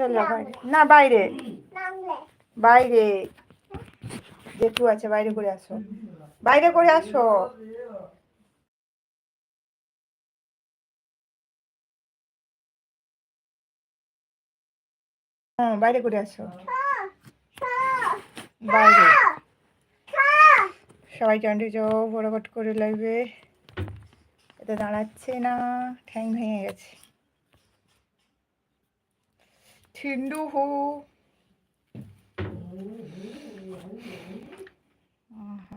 চলো বাইরে। না, বাইরে। বাইরে। জেঠু আছে, বাইরে করে আসো। বাইরে করে আসো। হ্যাঁ বাইরে করে আসো। বাইরে। সবাই চন্ডি যাও ফটাফট করে লাগবে এটা দাঁড়াচ্ছে না। ঠ্যাং ভেঙে গেছে। ঠিন্ডু হু আহা।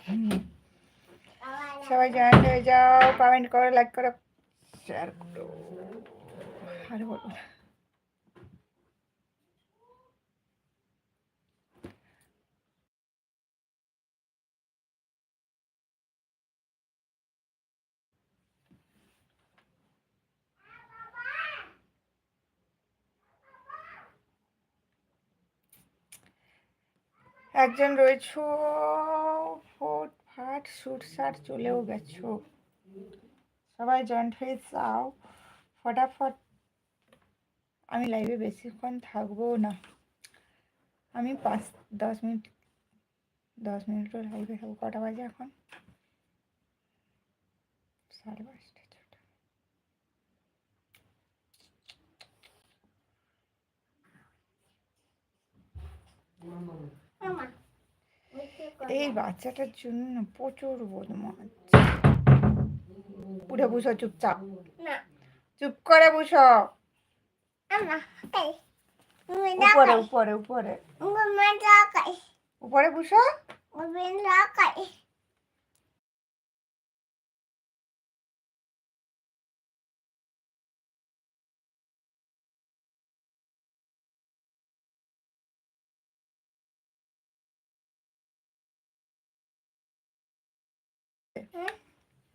হুম। সবাই জয়েন্ট হয়ে যাও কমেন্ট করো লাইক করো শেয়ার করো আর বলো একজন রয়েছো, ফোট ফাট শুট শাট চলেও গেছো। সবাই জয়েন্ট হয়ে যাও। ফটাফট আমি লাইভে বেশিক্ষণ থাকব না। আমি পাঁচ, দশ মিনিট, দশ মিনিটও লাইভে থাকব। কটা বাজে এখন? সাড়ে পাঁচটা, ছটা। এই বাচ্চাটার জন্য প্রচুর বদমাস উঠে বসো চুপচাপ। চুপ করে বসো। উপরে উপরে উপরে। উপরে বসো।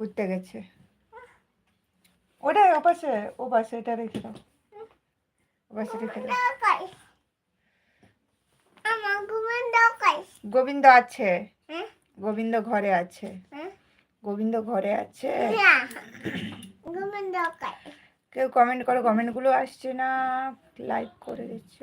ঘুরতে গেছে। ওটা ওপাশে ও পাশে এটা রেখে দাও। ওপাশে রেখে দাও। গোবিন্দ আছে। গোবিন্দ ঘরে আছে। গোবিন্দ ঘরে আছে। কেউ কমেন্ট করো কমেন্টগুলো আসছে না। লাইক করে দিচ্ছ।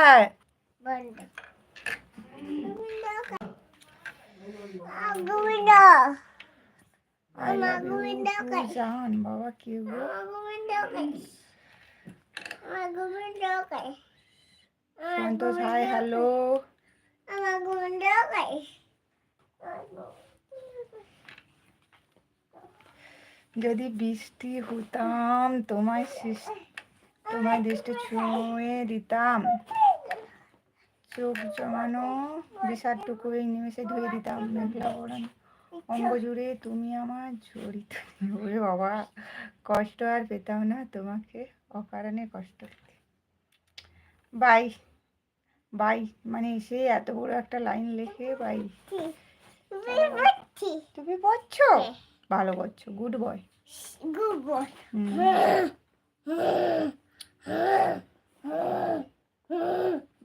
হ্যাঁ I love you, জান বাবা কি গো সন্তোষ হাই হ্যালো যদি বৃষ্টি হতাম তোমায় শিস- তোমায় দৃষ্টি ছুঁয়ে দিতাম। চোখ জমানো বিষাদটুকু এই নিমেষে ধুয়ে দিতাম। মেঘলা পড়ান অঙ্গ জুড়ে তুমি আমার জড়িত। ওরে বাবা কষ্ট আর পেতাম না তোমাকে অকারণে কষ্ট বাই বাই মানে সে এত বড় একটা লাইন লেখে বাই। তুমি পড়ছো ভালো করছ গুড বয়।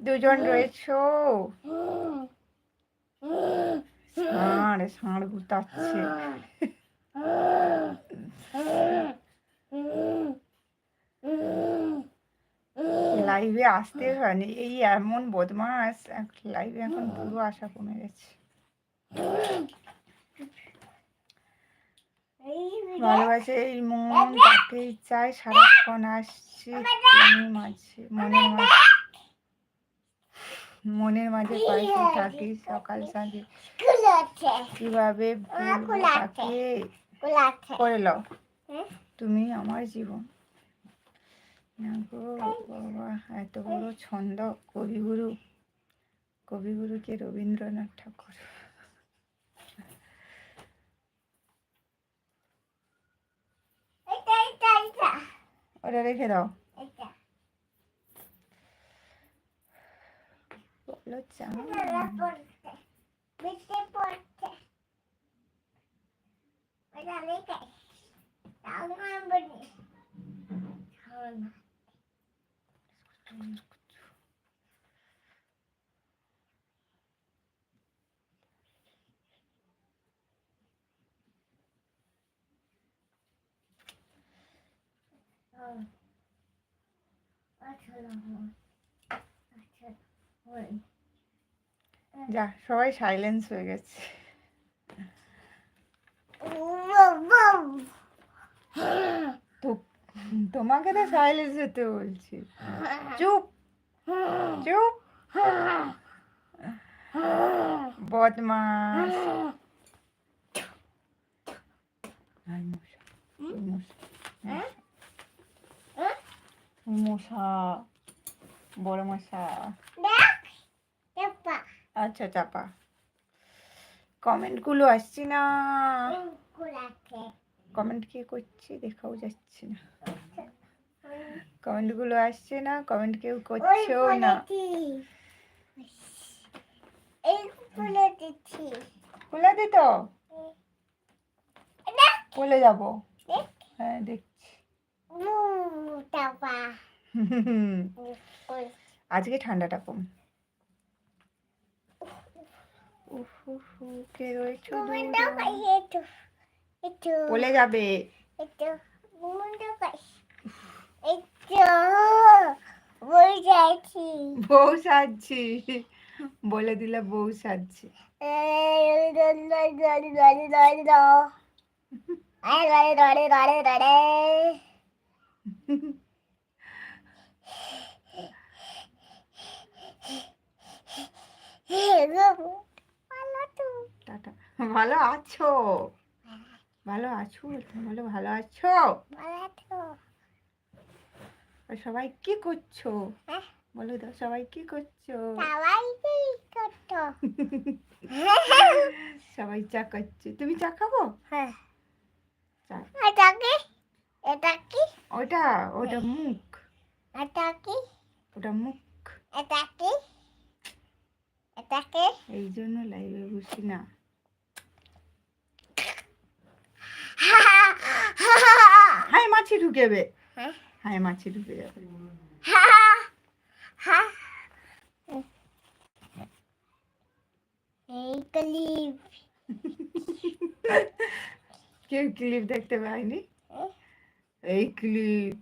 দুজন রয়েছো? ষাঁড় ষাঁড় গুতাচ্ছে। লাইভে আসতে হয়নি। এই এমন বদমাস লাইভে এখন পুরো আশা কমে গেছে। ভালোবাসে এই মন তাকেই চাই সারাক্ষণ আসছি, তুমি মাঝে মনের মাঝে মনের মাঝে কয়েকটি থাকিস সকাল সাঁঝে। কীভাবে করে লও। তুমি আমার জীবন। না গো বাবা এত বড় ছন্দ। কবিগুরু। কবিগুরুকে রবীন্দ্রনাথ ঠাকুর। ওটা রেখে দাও। লজ্জা Oh. That's what I want. That's what I want. যা, সবাই সাইলেন্স হয়ে গেছে। তোমাকে তো সাইলেন্স হতে বলছি। চুপ চুপ। বদমাস মশা বড় মশা আচ্ছা চাপা। কমেন্টগুলো আসছে না। কমেন্ট কে করছে? দেখাও যাচ্ছে না। কমেন্টগুলো আসছে না কমেন্ট কেউ করছেও না। খুলে দিত বলে যাব। হ্যাঁ দেখছি। আজকে ঠান্ডাটা কম উফ উফ উফ, কে রয়েছো দূরে? বলে যাবে। বউ সাজছি। বলে দিলে বউ সাজছি। টাটা ভালো আছো? ভালো আছো বলো ভালো আছো? সবাই কি করছ? বলো তো সবাই কি করছ? সবাই চা করছে তুমি চা খাব? এটা কি? ওটা ওটা মুখ। এটা কি? ওটা মুখ। এটা কি? এটা কি? এই জন্য লাইভে বসি না। হাই মাছি ঢুকেবে। হ্যাঁ? হাই মাছি ঢুকে যাবে কেউ ক্লিপ দেখতে পায়নি? এই ক্লিপ।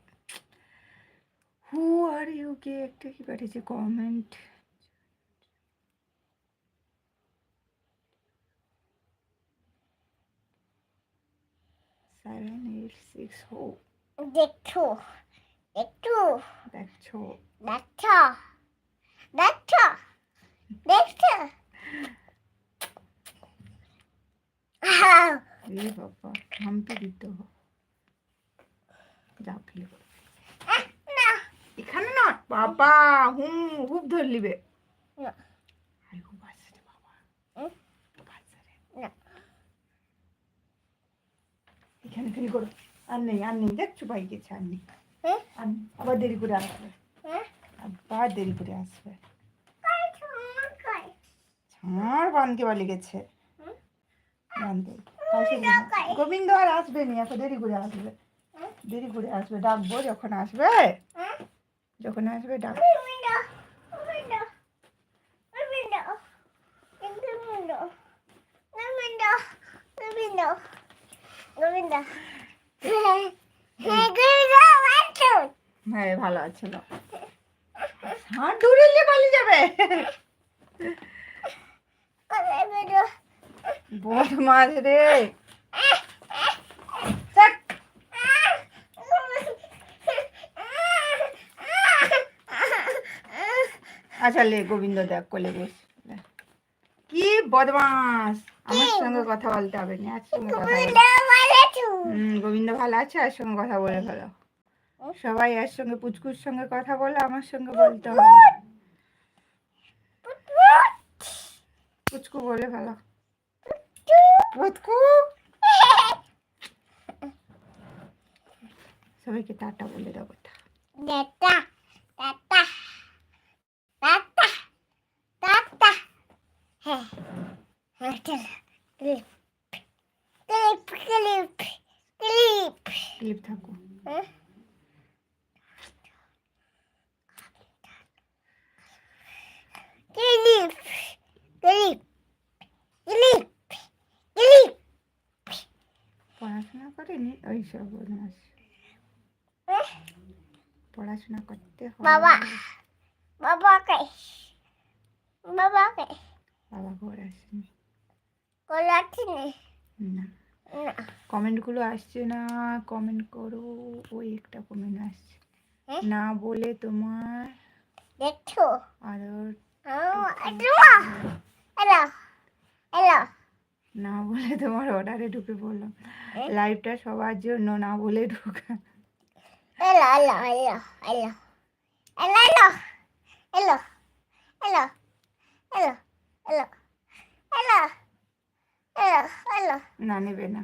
হু আর ইউ কে একটা কি পাঠিয়েছে? কমেন্ট সেভেন এইট সিক্স হো দেখছ একটু দেখছ দেখছ দেখছ দেখছ এই বাবা হাম্পি দিতে যা ফেলে এখানে না বাবা হুম হুপ ধরলিবে। আরে হুপ আসছে বাবা হুম? হুপ আসছে রে। না। এখানে ফেল করো। আর নেই আর নেই। দেখছ পাই গেছে আর নেই। হ্যাঁ? আর আবার দেরি করে আসবে। হ্যাঁ? আবার দেরি করে আসবে। ছাড় বানকে বালি গেছে? গোবিন্দ আর আসবে নি এখন দেরি করে আসবে। দেরি করে আসবে। ডাকবো যখন আসবে? যখন আসবে ডাক। Window. হ্যাঁ ভালো আছে না হাত দূরে নিয়ে পালিয়ে যাবে। বদমাস রে। আচ্ছা লে গোবিন্দ দেখ কোলে বস। কি বদমাস আমার সঙ্গে কথা বলতে হবে না কথা হুম গোবিন্দ ভালো আছে? আর সঙ্গে কথা বলে ভালো সবাই এর সঙ্গে পুচকুর সঙ্গে কথা বলে আমার সঙ্গে বলতে হবে। পুচকু বলে ভালো পুচকু! সবাইকে টাটা বলে দাও কথা Tata, tata, tata, tata. Heh, heh, clip, clip, clip, clip থাকো Huh? Clip, clip, clip, clip. পড়াশোনা করেনি ওই সব বদমাস Eh, পড়াশোনা করতে হবে বাবা। বাবা কে? বাবা কে? বাবা ঘর আসেনি কোলাচ্ছি না না। কমেন্টগুলো আসছে না কমেন্ট করো ওই একটা কমেন্ট আসছে। হ্যাঁ? না বলে তোমার দেখছ? হ্যালো না বলে তোমার অর্ডারে ঢুকে পড়লাম। হ্যাঁ? লাইভটা সবার জন্য না বলে ঢুকা। না নেবে না?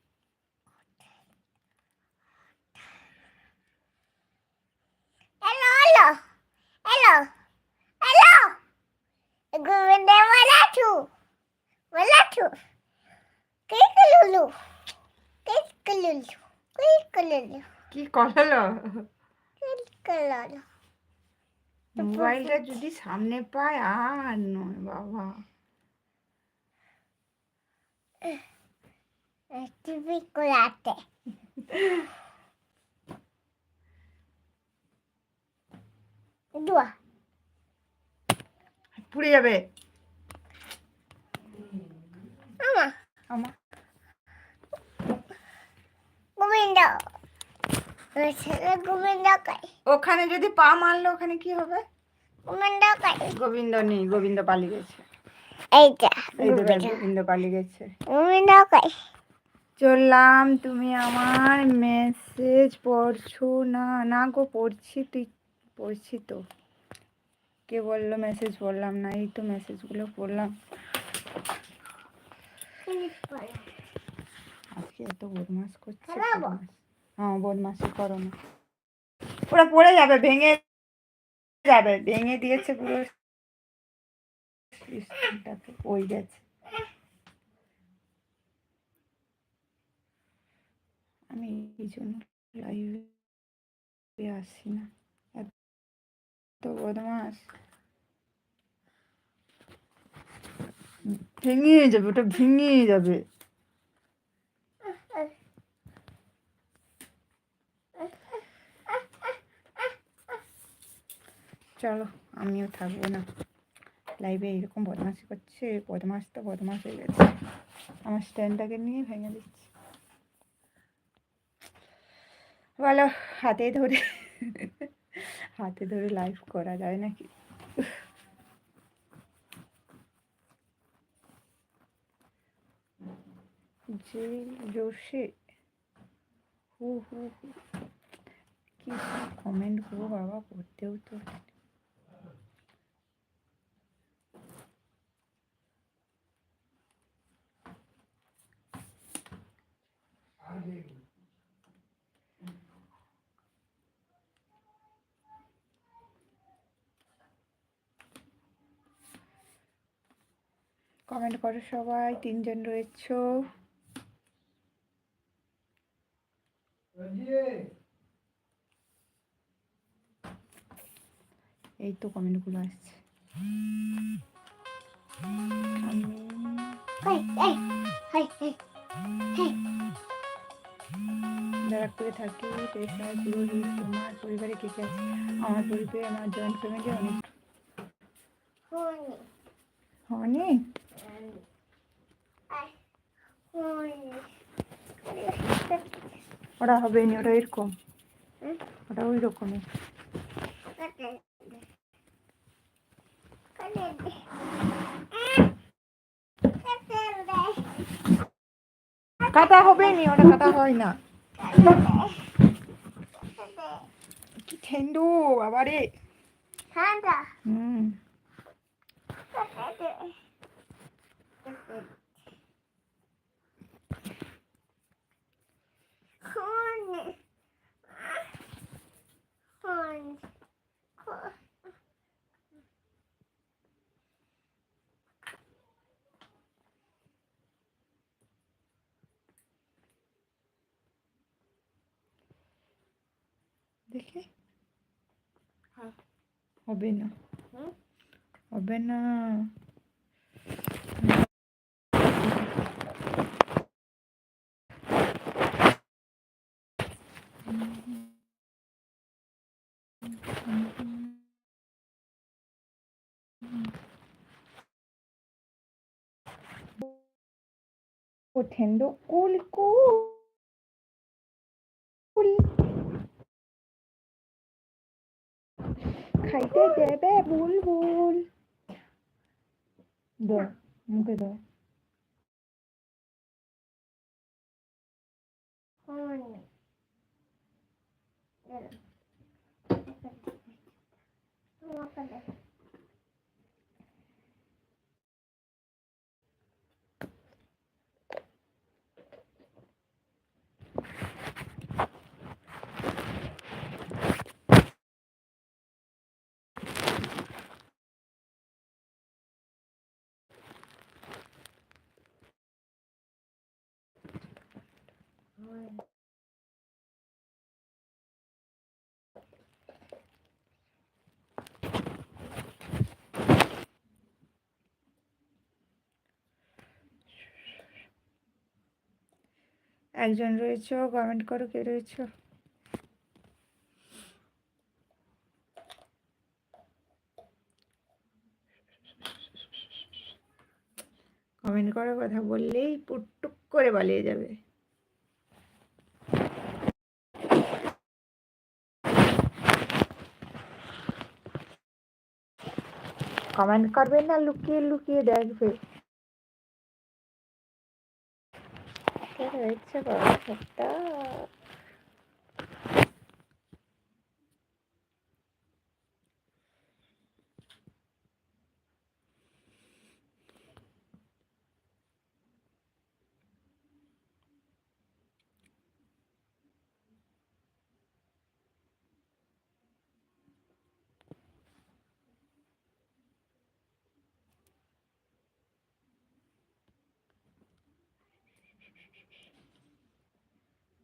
কলুলু কে কলুলু কি করল কে কলুলু মোবাইলটা যদি সামনে পায় আর নয় বাবা। টিভি কোলাতে দুয়া। পুড়ে যাবে। আমা। আমার গোবিন্দ গোবিন্দ কাই ওখানে যদি পা মারলো ওখানে কি হবে? গোবিন্দ কাই গোবিন্দ নেই গোবিন্দ পালিয়ে গেছে। এইটা গোবিন্দ। পালিয়ে গেছে। গোবিন্দ কাই চললাম তুমি আমার মেসেজ পড়ছো না? না গো পড়ছি তুই পড়ছি তো। কে বলল মেসেজ পড়লাম না এই তো মেসেজগুলো পড়লাম। এত বদমাস করছে? হ্যাঁ বদমাসি করো না। ওরা পড়ে যাবে ভেঙে যাবে ভেঙে দিয়েছে পুরো স্ক্রিনটাকে ওই গেছে। আমি এই জন্য লাইভে আসি না। এত বদমাস ভেঙে যাবে ওটা ভেঙে যাবে। চলো, আমিও থাকব না। লাইভে এরকম বদমাশি করছে, বদমাশ তো বদমাশ হয়ে গেছে। আমার স্ট্যান্ডটাকে নিয়ে ভেঙে দিচ্ছে। বলো, হাতে ধরে হাতে ধরে লাইভ করা যায় নাকি? যে জোশে হু হু হু, কি কমেন্ট গো বাবা পড়তেও তো কমেন্ট করো সবাই তিনজন রয়েছো। এই তো কমেন্টগুলো আসছে। Hi hi hi hi hi ব্যারাকপুরে থাকি। পেশায় পুরোহিত তোমার পরিবারে কে কে আমার পরিবারে আমার জয়েন্ট ফ্যামিলি অনেক হুনি ওরা হবে নি ওরা এরকম? ওটা ওই রকমই। কাটা হবে নি, ওটা কাটা হয় না। কি ঠেন্ডু বাবারে ঠান্ডা হুম কাটে দে হুনি হুনি দেখি? হ্যাঁ। হবে না। হবে না। ও ঠেন্ডু কুল কুল খাইতে দেবে বুলবুল দাও মুখে দাও হুনি একজন রয়েছে কমেন্ট করো কে রয়েছে? কমেন্ট করে কথা বললেই পুটটুক করে পালিয়ে যাবে। কমেন্ট করবে না লুকিয়ে লুকিয়ে দেখবে। কে রয়েছে বড়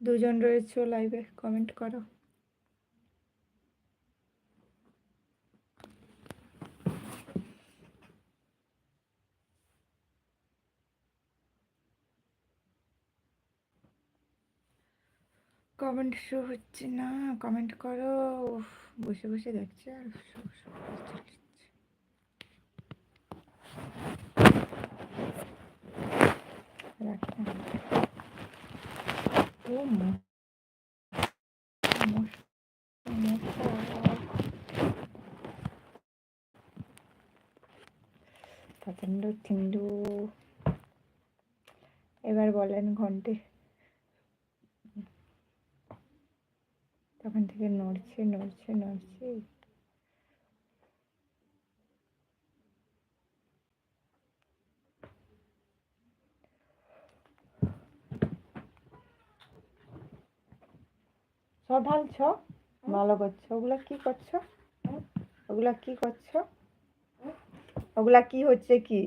দুজন রয়েছে লাইভে কমেন্ট করো। কমেন্ট শো হচ্ছে না কমেন্ট করো। বসে বসে দেখছে আর শো শো। ও। প্রচণ্ড থিন্দু এবার বলেন ঘন্টে তখন থেকে নড়ছে নড়ছে নড়ছে সব ঢালছ ভালো করছ। ওগুলা কি করছ? ওগুলা কি করছ? ওগুলা কি হচ্ছে কি?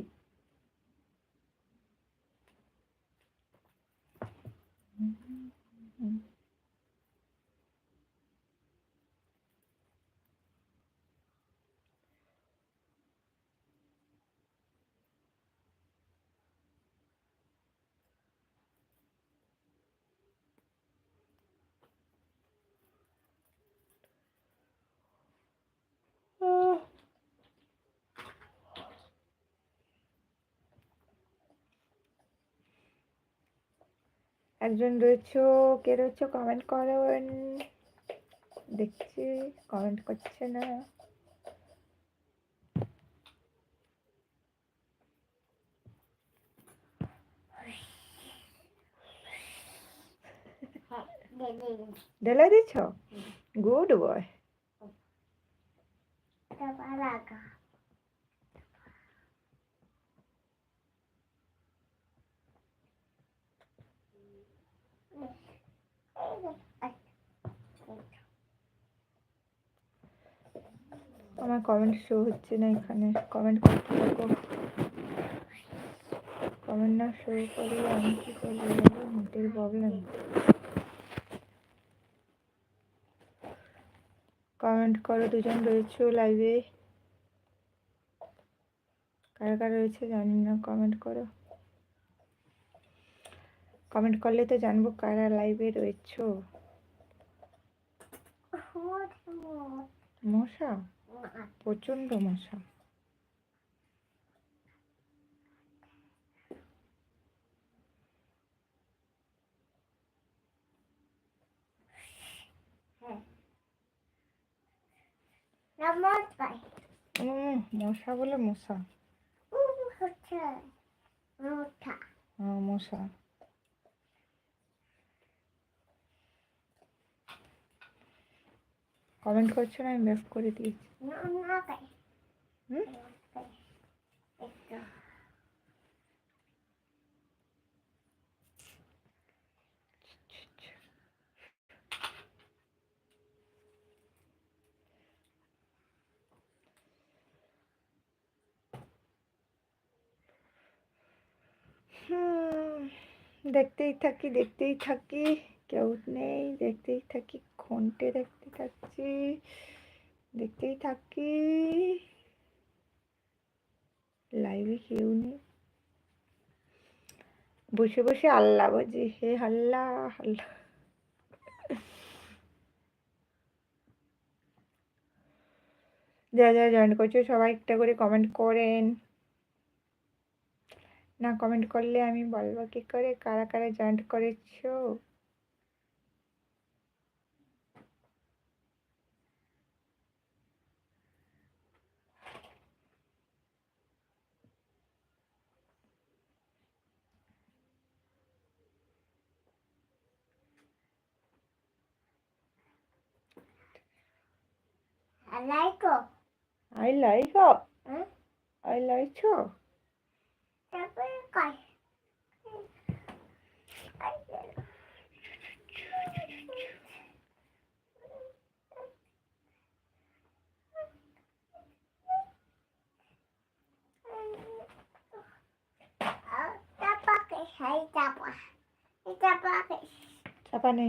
একজন রয়েছো কে রয়েছো? কমেন্ট করেন দেখছি কমেন্ট করছে না। ঢেলে দিচ্ছ গুড বয় আমার কমেন্ট শো হচ্ছে না এখানে। কমেন্ট করতে থাকো। কমেন্ট না শো করলে আমি কি করব? নেটের প্রবলেম কমেন্ট করো দুজন রয়েছে লাইভে কারা কারা রয়েছে জানি না কমেন্ট করো। কমেন্ট করলে তো জানব কারা লাইভে রয়েছো। মশা? প্রচণ্ড মশা। মশা বলে মশা। হ্যাঁ মশা। কমেন্ট করছ না আমি ব্যাক করে দিয়েছি। নমস্কার হুম একটু হুম, দেখতেই থাকি দেখতেই থাকি কেউ নেই দেখতেই থাকি ঘন্টে দেখতে থাকছি দেখতেই থাকি। লাইভে কেউ নেই। বসে বসে আল্লাহ বাজি, হে হাল্লা হাল্লা যারা যারা জয়েন করছ, সবাই একটা করে কমেন্ট করেন। না কমেন্ট করলে আমি বলব কি করে? কারা কারা জয়েন করেছ লাইকো হুম আই লাইক তারপরে কয় Tapaque, ahí tapa. Tapaque, চাপানে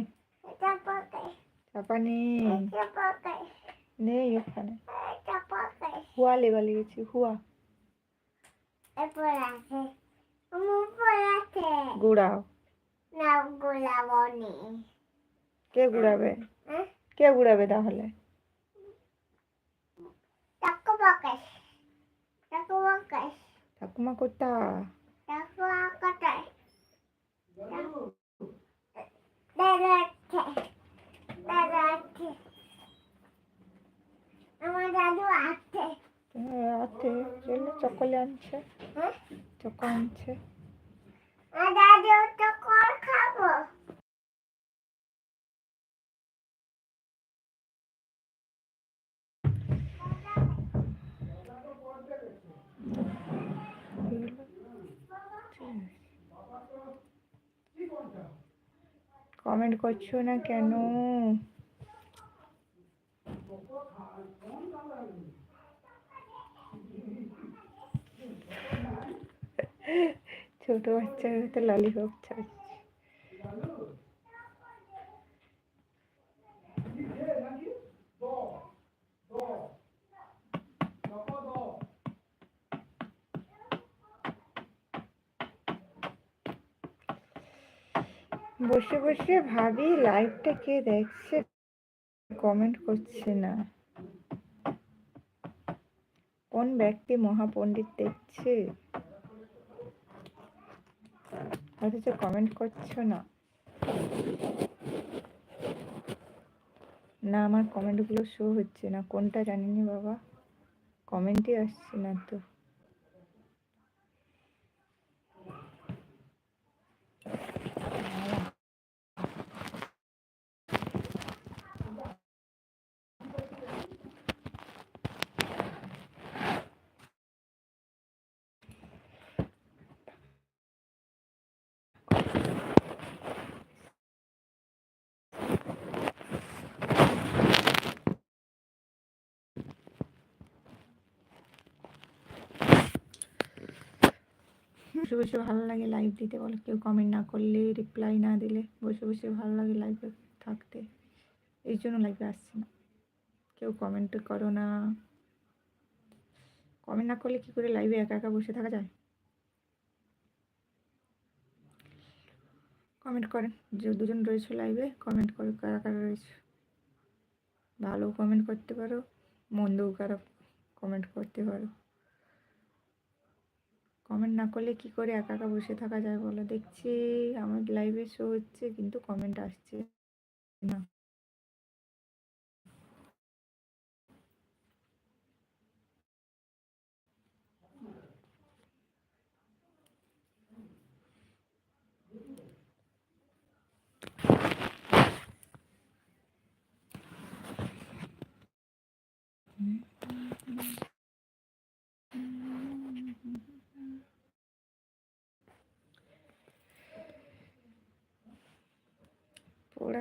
tapaque, নেই ওখানে. হুয়া লেবা লেগেছি হুয়া গুড়াও। কে গুড়াবে? কে গুড়াবে তাহলে? ঠাকুমা কোথা টাকু বাকাস দাদা আছে দাদা আছে আমার দাদু আছে আছে চলো চকলে আনছে চক আনছে কমেন্ট করছ না কেন? ছোট বাচ্চার তো ললিপপ চাচ্ছে বসে বসে ভাবি লাইভটা কে দেখছে? কমেন্ট করছে না। কোন ব্যক্তি মহাপণ্ডিত দেখছে? অথচ কমেন্ট করছ না। না, আমার কমেন্টগুলো শো হচ্ছে না। কোনটা জানি না বাবা কমেন্টই আসছে না তো। বসে বসে ভালো লাগে লাইভ দিতে বলো। কেউ কমেন্ট না করলে রিপ্লাই না দিলে বসে বসে ভালো লাগে লাইভে থাকতে। এই জন্য লাইভে আসছি না। কেউ কমেন্ট করো না। কমেন্ট না করলে কী করে লাইভে একা একা বসে থাকা যায়? কমেন্ট করেন। যে দুজন রয়েছে লাইভে কমেন্ট করো কারা কারা রয়েছে। ভালো কমেন্ট করতে পারো, মন্দও খারাপ কমেন্ট করতে পারো। কমেন্ট না করলে কি করে একা একা বসে থাকা যায় বলো? দেখছি আমার লাইভে শো হচ্ছে, কিন্তু কমেন্ট আসছে না।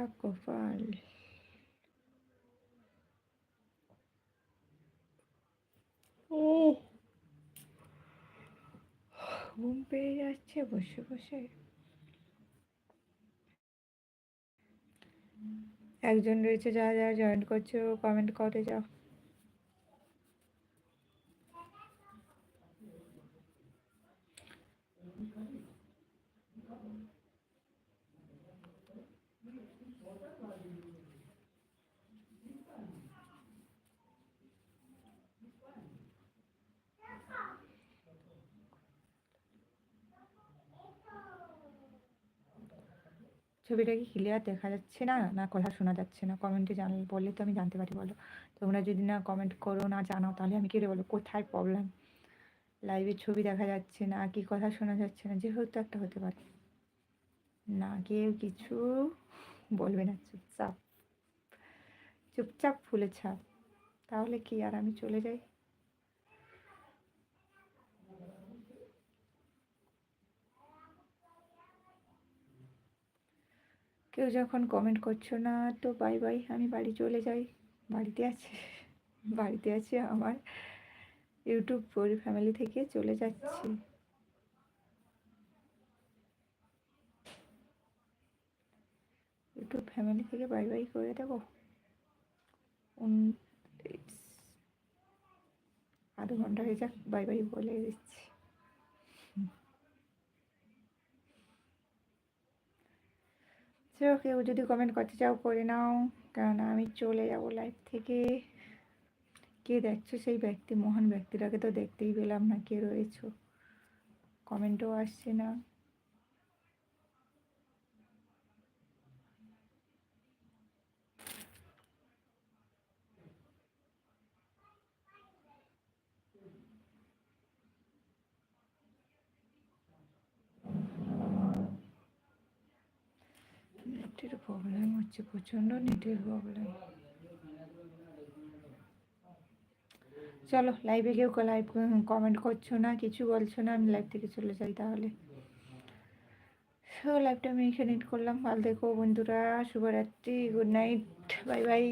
পোড়া কপাল ও ঘুম পেয়ে যাচ্ছে, বসে বসে। একজন রয়েছে যারা যারা জয়েন করছ কমেন্ট করে যাও। ছবিটা কি ক্লিয়ার দেখা যাচ্ছে না? না কথা শোনা যাচ্ছে না? কমেন্টে জান, বললে তো আমি জানতে পারি, বলো। তোমরা যদি না কমেন্ট করো, না জানাও, তাহলে আমি কী করে বলো, কোথায় প্রবলেম লাইভে ছবি দেখা যাচ্ছে না, কি কথা শোনা যাচ্ছে না? যেহেতু একটা হতে পারে। না, কেউ কিছু বলবে না, চুপচাপ। চুপচাপ ফুলে ছাপ। তাহলে কি আর আমি চলে যাই? কেউ যখন কমেন্ট করছ না, তো বাই বাই আমি বাড়ি চলে যাই। বাড়িতে আছি বাড়িতে আছি আমার। ইউটিউব ফ্যামিলি থেকে চলে যাচ্ছি। ইউটিউব ফ্যামিলি থেকে বাই বাই করে দেবো। আধ ঘণ্টা হয়ে যাক বাই বাই বলে দিচ্ছি। সেও কেউ যদি কমেন্ট করতে চাও করে নাও। কেননা আমি চলে যাব লাইফ থেকে। কে দেখছ সেই ব্যক্তি? মহান ব্যক্তিটাকে তো দেখতেই পেলাম না, কে রয়েছো? কমেন্টও আসছে না নেটের প্রবলেম হচ্ছে প্রচণ্ড নেটের প্রবলেম চলো লাইভে কেউ লাইভ কমেন্ট করছ না, কিছু বলছো না, আমি লাইভ থেকে চলে যাই তাহলে। সো লাইভটা আমি এখানে করলাম। ভালো দেখো বন্ধুরা, শুভরাত্রি গুড নাইট বাই বাই